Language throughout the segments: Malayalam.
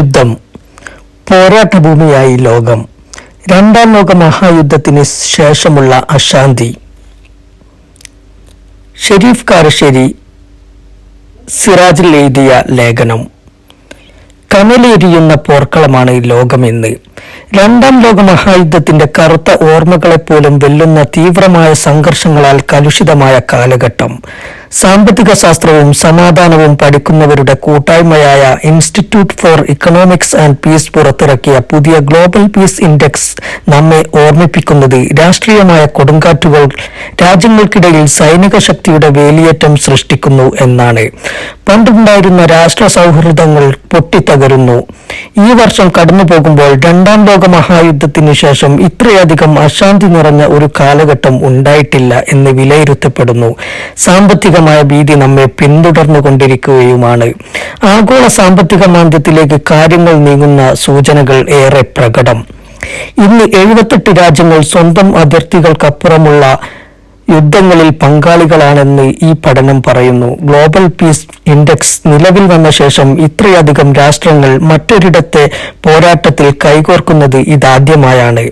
യുദ്ധം പോരാട്ടഭൂമിയായി ലോകം. രണ്ടാം ലോക മഹായുദ്ധത്തിന് ശേഷമുള്ള അശാന്തി. ഷെരീഫ് കാരശ്ശേരി സിറാജിൽ എഴുതിയ ലേഖനം. കനലേരിയുന്ന പോർക്കളമാണ് ലോകമെന്ന്. രണ്ടാം ലോക മഹായുദ്ധത്തിന്റെ കറുത്ത ഓർമ്മകളെപ്പോലും വെല്ലുന്ന തീവ്രമായ സംഘർഷങ്ങളാൽ കലുഷിതമായ കാലഘട്ടം. സാമ്പത്തിക ശാസ്ത്രവും സമാധാനവും പഠിക്കുന്നവരുടെ കൂട്ടായ്മയായ institute for economics and peace പുറത്തിറക്കിയ പുതിയ ഗ്ലോബൽ പീസ് ഇൻഡെക്സ് നമ്മെ ഓർമ്മിപ്പിക്കുന്നത് രാഷ്ട്രീയമായ കൊടുങ്കാറ്റുകൾ രാജ്യങ്ങൾക്കിടയിൽ സൈനിക ശക്തിയുടെ വേലിയേറ്റം സൃഷ്ടിക്കുന്നു എന്നാണ്. പണ്ടുണ്ടായിരുന്ന രാഷ്ട്ര സൗഹൃദങ്ങൾ പൊട്ടിത്തകരുന്നു. ഈ വർഷം കടന്നുപോകുമ്പോൾ രണ്ടാം ലോക മഹായുദ്ധത്തിന് ശേഷം ഇത്രയധികം അശാന്തി നിറഞ്ഞ ഒരു കാലഘട്ടം ഉണ്ടായിട്ടില്ല എന്ന് വിലയിരുത്തപ്പെടുന്നു. സാമ്പത്തികമായ ഭീതി നമ്മെ പിന്തുടർന്നുകൊണ്ടിരിക്കുകയുമാണ്. ആഗോള സാമ്പത്തിക മാന്ദ്യത്തിലേക്ക് കാര്യങ്ങൾ നീങ്ങുന്ന സൂചനകൾ ഏറെ പ്രകടം. ഇന്ന് എഴുപത്തെട്ട് രാജ്യങ്ങൾ സ്വന്തം അതിർത്തികൾക്കപ്പുറമുള്ള യുദ്ധങ്ങളിൽ പങ്കാളികളാണെന്ന് ഈ പഠനം പറയുന്നു. ഗ്ലോബൽ പീസ് ഇൻഡെക്സ് നിലവിൽ വന്ന ശേഷം ഇത്രയധികം രാഷ്ട്രങ്ങൾ മറ്റൊരിടത്തെ പോരാട്ടത്തിൽ കൈകോർക്കുന്നത് ഇതാദ്യമായാണ്.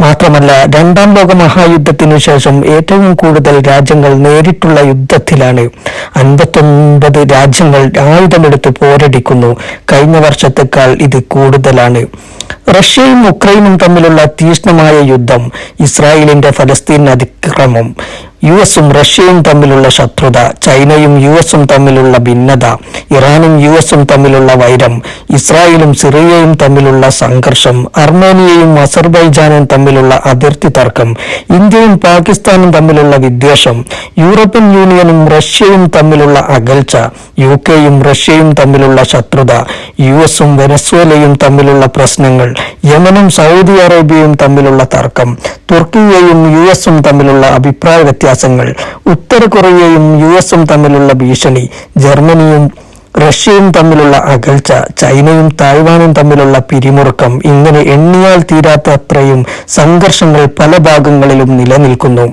മാത്രമല്ല രണ്ടാം ലോക മഹായുദ്ധത്തിനു ശേഷം ഏറ്റവും കൂടുതൽ രാജ്യങ്ങൾ നേരിട്ടുള്ള യുദ്ധത്തിലാണ്. അൻപത്തൊൻപത് രാജ്യങ്ങൾ ആയുധമെടുത്ത് പോരടിക്കുന്നു. കഴിഞ്ഞ വർഷത്തെക്കാൾ ഇത് കൂടുതലാണ്. റഷ്യയും ഉക്രൈനും തമ്മിലുള്ള തീഷ്ണമായ യുദ്ധം ഇസ്രായേലിന്റെ ഫലസ്തീൻ അതിക്രമം. യു എസും റഷ്യയും തമ്മിലുള്ള ശത്രുത ചൈനയും യു എസും തമ്മിലുള്ള ഭിന്നത ഇറാനും യു എസും തമ്മിലുള്ള വൈരം ഇസ്രായേലും സിറിയയും തമ്മിലുള്ള സംഘർഷം അർമേനിയയും അസർബൈജാനും തമ്മിലുള്ള അതിർത്തി തർക്കം ഇന്ത്യയും പാകിസ്ഥാനും തമ്മിലുള്ള വിദ്വേഷം യൂറോപ്യൻ യൂണിയനും റഷ്യയും തമ്മിലുള്ള അകൽച്ച യു കെയും റഷ്യയും തമ്മിലുള്ള ശത്രുത യു എസും വെനസ്വേലയും തമ്മിലുള്ള പ്രശ്നങ്ങൾ യമനും സൗദി അറേബ്യയും തമ്മിലുള്ള തർക്കം തുർക്കിയെയും യു എസും തമ്മിലുള്ള അഭിപ്രായ വ്യത്യാസങ്ങൾ ഉത്തര കൊറിയയും യു എസും തമ്മിലുള്ള ഭീഷണി ജർമ്മനിയും റഷ്യയും തമ്മിലുള്ള അകൽച്ച ചൈനയും തായ്വാനും തമ്മിലുള്ള പിരിമുറുക്കം ഇങ്ങനെ എണ്ണിയാൽ തീരാത്ത അത്രയും സംഘർഷങ്ങൾ പല ഭാഗങ്ങളിലും നിലനിൽക്കുന്നു.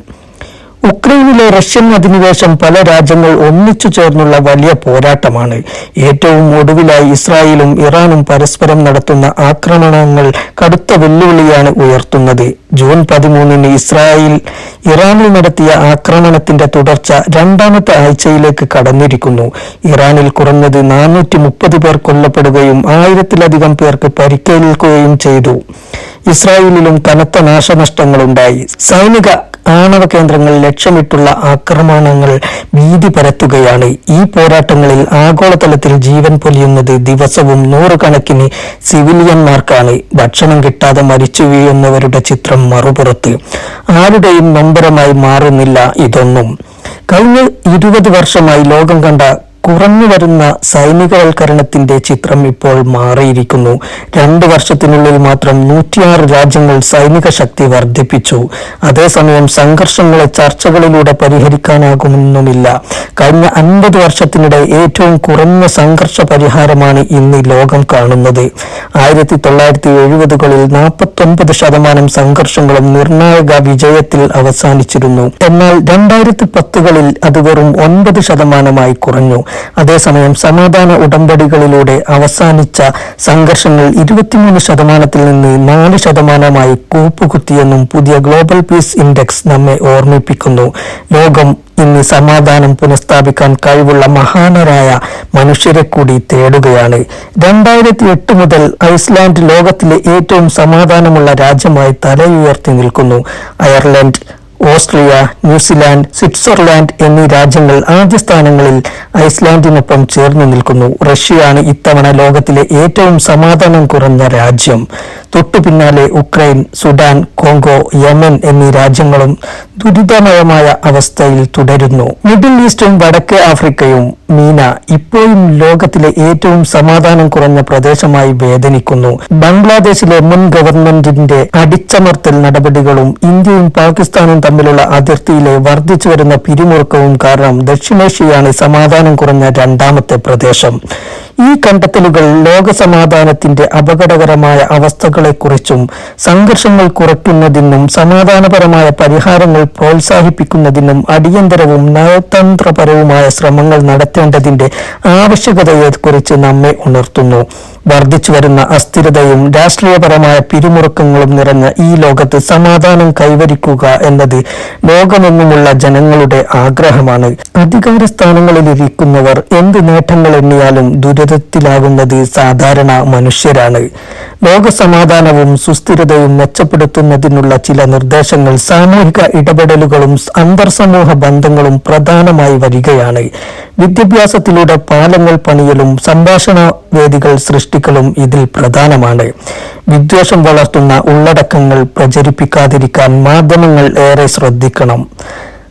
ഉക്രൈനിലെ റഷ്യൻ അധിനിവേശം പല രാജ്യങ്ങൾ ഒന്നിച്ചു ചേർന്നുള്ള വലിയ പോരാട്ടമാണ്. ഏറ്റവും ഒടുവിലായി ഇസ്രായേലും ഇറാനും പരസ്പരം നടത്തുന്ന ആക്രമണങ്ങൾ കടുത്ത വെല്ലുവിളിയാണ് ഉയർത്തുന്നത്. ജൂൺ പതിമൂന്നിന് ഇസ്രായേൽ ഇറാനിൽ നടത്തിയ ആക്രമണത്തിന്റെ തുടർച്ച രണ്ടാമത്തെ ആഴ്ചയിലേക്ക് കടന്നിരിക്കുന്നു. ഇറാനിൽ കുറഞ്ഞത് നാനൂറ്റി മുപ്പത് പേർ കൊല്ലപ്പെടുകയും ആയിരത്തിലധികം പേർക്ക് പരിക്കേൽക്കുകയും ചെയ്തു. ഇസ്രായേലിലും കനത്ത നാശനഷ്ടങ്ങളുണ്ടായി. സൈനിക ആണവ കേന്ദ്രങ്ങൾ ലക്ഷ്യമിട്ടുള്ള ആക്രമണങ്ങൾ ഭീതി പരത്തുകയാണ്. ഈ പോരാട്ടങ്ങളിൽ ആഗോളതലത്തിൽ ജീവൻ പൊലിയുന്നത് ദിവസവും നൂറുകണക്കിന് സിവിലിയന്മാർക്കാണ്. ഭക്ഷണം കിട്ടാതെ മരിച്ചു വീഴുന്നവരുടെ ചിത്രം മറുപുറത്ത്. ആരുടെയും നൊമ്പരമായി മാറുന്നില്ല ഇതൊന്നും. കഴിഞ്ഞ ഇരുപത് വർഷമായി ലോകം കണ്ട കുറഞ്ഞു വരുന്ന സൈനികവൽക്കരണത്തിന്റെ ചിത്രം ഇപ്പോൾ മാറിയിരിക്കുന്നു. രണ്ട് വർഷത്തിനുള്ളിൽ മാത്രം നൂറ്റിയാറ് രാജ്യങ്ങൾ സൈനിക ശക്തി വർദ്ധിപ്പിച്ചു. അതേസമയം സംഘർഷങ്ങളെ ചർച്ചകളിലൂടെ പരിഹരിക്കാനാകുമെന്നുമില്ല കഴിഞ്ഞ അൻപത് വർഷത്തിനിടെ ഏറ്റവും കുറഞ്ഞ സംഘർഷ പരിഹാരമാണ് ഇന്ന് ലോകം കാണുന്നത്. ആയിരത്തി തൊള്ളായിരത്തി എഴുപതുകളിൽ നാൽപ്പത്തൊൻപത് ശതമാനം സംഘർഷങ്ങളും നിർണായക വിജയത്തിൽ അവസാനിച്ചിരുന്നു. എന്നാൽ രണ്ടായിരത്തി പത്തുകളിൽ അത് വെറും ഒൻപത് ശതമാനമായി കുറഞ്ഞു. അതേസമയം സമാധാന ഉടമ്പടികളിലൂടെ അവസാനിച്ച സംഘർഷങ്ങൾ ഇരുപത്തിമൂന്ന് ശതമാനത്തിൽ നിന്ന് നാല് ശതമാനമായി കൂപ്പുകുത്തിയെന്നും പുതിയ ഗ്ലോബൽ പീസ് ഇൻഡെക്സ് നമ്മെ ഓർമ്മിപ്പിക്കുന്നു. ലോകം ഇന്ന് സമാധാനം പുനഃസ്ഥാപിക്കാൻ കഴിവുള്ള മഹാനരായ മനുഷ്യരെ കൂടി തേടുകയാണ്. രണ്ടായിരത്തി എട്ട് മുതൽ ഐസ്ലാൻഡ് ലോകത്തിലെ ഏറ്റവും സമാധാനമുള്ള രാജ്യമായി തലയുയർത്തി നിൽക്കുന്നു. അയർലൻഡ് ഓസ്ട്രിയ ന്യൂസിലാൻഡ് സ്വിറ്റ്സർലാൻഡ് എന്നീ രാജ്യങ്ങൾ ആദ്യ സ്ഥാനങ്ങളിൽ ഐസ്ലാൻഡിനൊപ്പം ചേർന്ന് നിൽക്കുന്നു. റഷ്യയാണ് ഇത്തവണ ലോകത്തിലെ ഏറ്റവും സമാധാനം കുറഞ്ഞ രാജ്യം. തൊട്ടു പിന്നാലെ ഉക്രൈൻ സുഡാൻ കോങ്കോ യമൻ എന്നീ രാജ്യങ്ങളും ദുരിതമയമായ അവസ്ഥയിൽ തുടരുന്നു. മിഡിൽ ഈസ്റ്റും വടക്കേ ആഫ്രിക്കയും മീന ഇപ്പോഴും ലോകത്തിലെ ഏറ്റവും സമാധാനം കുറഞ്ഞ പ്രദേശമായി വേദനിക്കുന്നു. ബംഗ്ലാദേശിലെ മുൻ ഗവൺമെന്റിന്റെ അടിച്ചമർത്തൽ നടപടികളും ഇന്ത്യയും പാകിസ്ഥാനും തമ്മിലുള്ള അതിർത്തിയിലെ വർദ്ധിച്ചു വരുന്ന പിരിമുറുക്കവും കാരണം ദക്ഷിണേഷ്യയാണ് സമാധാനം കുറഞ്ഞ രണ്ടാമത്തെ പ്രദേശം. ഈ കണ്ടെത്തലുകൾ ലോകസമാധാനത്തിന്റെ അപകടകരമായ അവസ്ഥകളെക്കുറിച്ചും സംഘർഷങ്ങൾ കുറയ്ക്കുന്നതിനും സമാധാനപരമായ പരിഹാരങ്ങൾ പ്രോത്സാഹിപ്പിക്കുന്നതിനും അടിയന്തരവും നയതന്ത്രപരവുമായ ശ്രമങ്ങൾ നടത്തേണ്ടതിന്റെ ആവശ്യകതയെക്കുറിച്ച് നമ്മെ ഉണർത്തുന്നു. വർദ്ധിച്ചു വരുന്ന അസ്ഥിരതയും രാഷ്ട്രീയപരമായ പിരിമുറുക്കങ്ങളും നിറഞ്ഞ ഈ ലോകത്ത് സമാധാനം കൈവരിക്കുക എന്നത് ലോകമെങ്ങുമുള്ള ജനങ്ങളുടെ ആഗ്രഹമാണ്. അധികാര സ്ഥാനങ്ങളിലിരിക്കുന്നവർ എന്ത് നേട്ടങ്ങൾ എണ്ണിയാലും ദുരിതത്തിലാകുന്നത് സാധാരണ മനുഷ്യരാണ്. ലോകസമാധാനവും സുസ്ഥിരതയും മെച്ചപ്പെടുത്തുന്നതിനുള്ള ചില നിർദ്ദേശങ്ങൾ സാമൂഹിക ഇടപെടലുകളും അന്തർസമൂഹ ബന്ധങ്ങളും പ്രധാനമായി വരികയാണ്. വിദ്യാഭ്യാസത്തിലൂടെ പാലങ്ങൾ പണിയലും സംഭാഷണ വേദികൾ സൃഷ്ടിക്കലും ഇതിൽ പ്രധാനമാണ്. വിദ്വേഷം വളർത്തുന്ന ഉള്ളടക്കങ്ങൾ പ്രചരിപ്പിക്കാതിരിക്കാൻ മാധ്യമങ്ങൾ ഏറെ ശ്രദ്ധിക്കണം.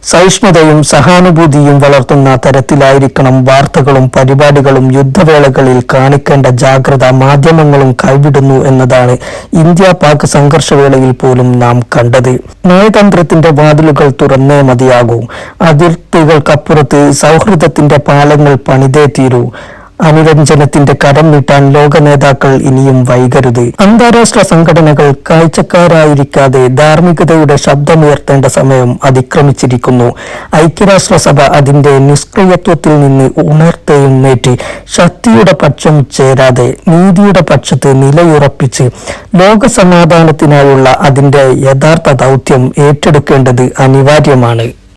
സഹിഷ്ണുതയും സഹാനുഭൂതിയും വളർത്തുന്ന തരത്തിലായിരിക്കണം വാർത്തകളും പരിപാടികളും യുദ്ധവേളകളിൽ കാണിക്കേണ്ട ജാഗ്രത മാധ്യമങ്ങളും കൈവിടുന്നു എന്നതാണ് ഇന്ത്യ പാക് സംഘർഷവേളയിൽ പോലും നാം കണ്ടത്. നയതന്ത്രത്തിന്റെ വാതിലുകൾ തുറന്നേ മതിയാകൂ. അതിർത്തികൾക്കപ്പുറത്ത് സൗഹൃദത്തിന്റെ പാലങ്ങൾ പണിതേ തീരൂ. അനുരഞ്ജനത്തിന്റെ കടം വീട്ടാൻ ലോക നേതാക്കൾ ഇനിയും വൈകരുത്. അന്താരാഷ്ട്ര സംഘടനകൾ കാഴ്ചക്കാരായിരിക്കാതെ ധാർമ്മികതയുടെ ശബ്ദമുയർത്തേണ്ട സമയം അതിക്രമിച്ചിരിക്കുന്നു. ഐക്യരാഷ്ട്രസഭ അതിന്റെ നിഷ്ക്രിയത്വത്തിൽ നിന്ന് ഉണർത്തെഴുന്നേറ്റ് ശക്തിയുടെ പക്ഷം ചേരാതെ നീതിയുടെ പക്ഷത്ത് നിലയുറപ്പിച്ച് ലോക സമാധാനത്തിനായുള്ള അതിന്റെ യഥാർത്ഥ ദൗത്യം ഏറ്റെടുക്കേണ്ടത് അനിവാര്യമാണ്.